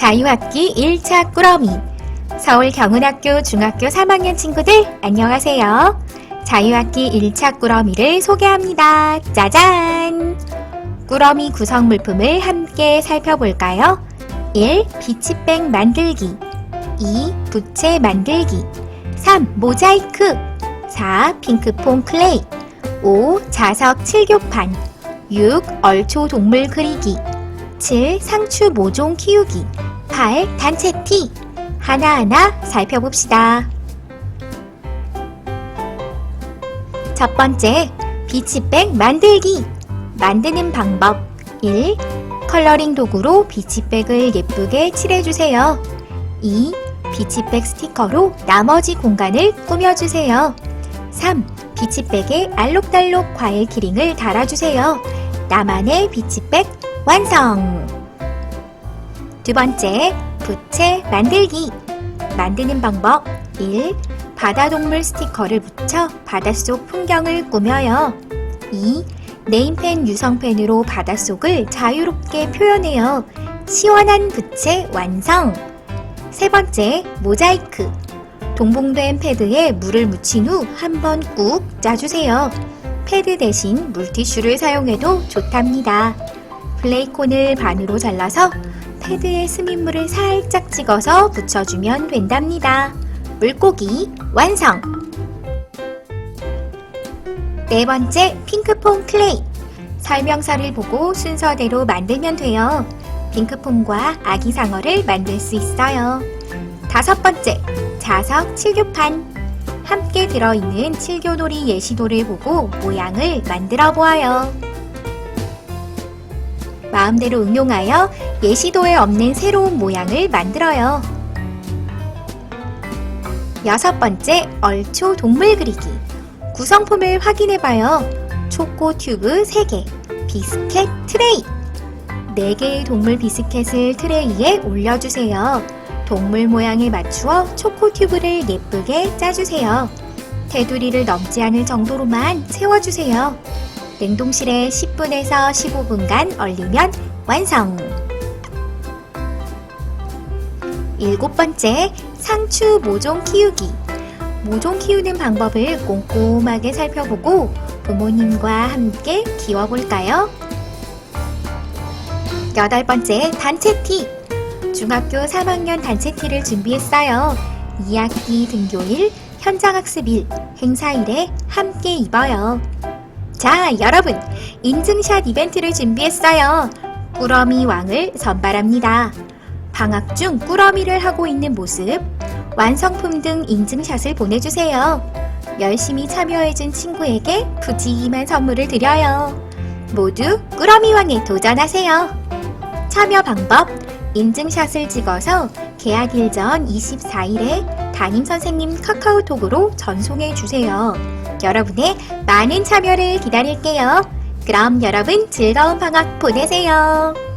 자유학기 1차 꾸러미 서울 경운학교 중학교 3학년 친구들 안녕하세요. 자유학기 1차 꾸러미를 소개합니다. 짜잔! 꾸러미 구성 물품을 함께 살펴볼까요? 1. 비치백 만들기 2. 부채 만들기 3. 모자이크 4. 핑크퐁 클레이 5. 자석 칠교판 6. 얼초 동물 그리기 7. 상추 모종 키우기 8. 단체 티 하나하나 살펴봅시다. 첫 번째, 비치백 만들기. 만드는 방법 1. 컬러링 도구로 비치백을 예쁘게 칠해주세요. 2. 비치백 스티커로 나머지 공간을 꾸며주세요. 3. 비치백에 알록달록 과일 키링을 달아주세요. 나만의 비치백 완성! 두 번째, 부채 만들기. 만드는 방법 1. 바다동물 스티커를 붙여 바닷속 풍경을 꾸며요. 2. 네임펜 유성펜으로 바닷속을 자유롭게 표현해요. 시원한 부채 완성! 세 번째, 모자이크. 동봉된 패드에 물을 묻힌 후 한 번 꾹 짜주세요. 패드 대신 물티슈를 사용해도 좋답니다. 플레이콘을 반으로 잘라서 패드에 스민물을 살짝 찍어서 붙여주면 된답니다. 물고기 완성! 네 번째, 핑크퐁 클레이. 설명서를 보고 순서대로 만들면 돼요. 핑크퐁과 아기상어를 만들 수 있어요. 다섯 번째, 자석 칠교판. 함께 들어있는 칠교놀이 예시도를 보고 모양을 만들어 보아요. 마음대로 응용하여 예시도에 없는 새로운 모양을 만들어요. 여섯 번째, 얼초 동물 그리기. 구성품을 확인해봐요. 초코 튜브 3개, 비스켓 트레이. 4개의 동물 비스켓을 트레이에 올려주세요. 동물 모양에 맞추어 초코 튜브를 예쁘게 짜주세요. 테두리를 넘지 않을 정도로만 채워주세요. 냉동실에 10분에서 15분간 얼리면 완성! 일곱 번째, 상추 모종 키우기. 모종 키우는 방법을 꼼꼼하게 살펴보고 부모님과 함께 키워볼까요? 여덟 번째, 단체 티. 중학교 3학년 단체 티를 준비했어요. 2학기 등교일, 현장학습일, 행사일에 함께 입어요. 자, 여러분, 인증샷 이벤트를 준비했어요. 꾸러미 왕을 선발합니다. 방학 중 꾸러미를 하고 있는 모습, 완성품 등 인증샷을 보내주세요. 열심히 참여해준 친구에게 푸짐한 선물을 드려요. 모두 꾸러미 왕에 도전하세요. 참여 방법, 인증샷을 찍어서 개학일 전 24일에 담임 선생님 카카오톡으로 전송해 주세요. 여러분의 많은 참여를 기다릴게요. 그럼 여러분 즐거운 방학 보내세요.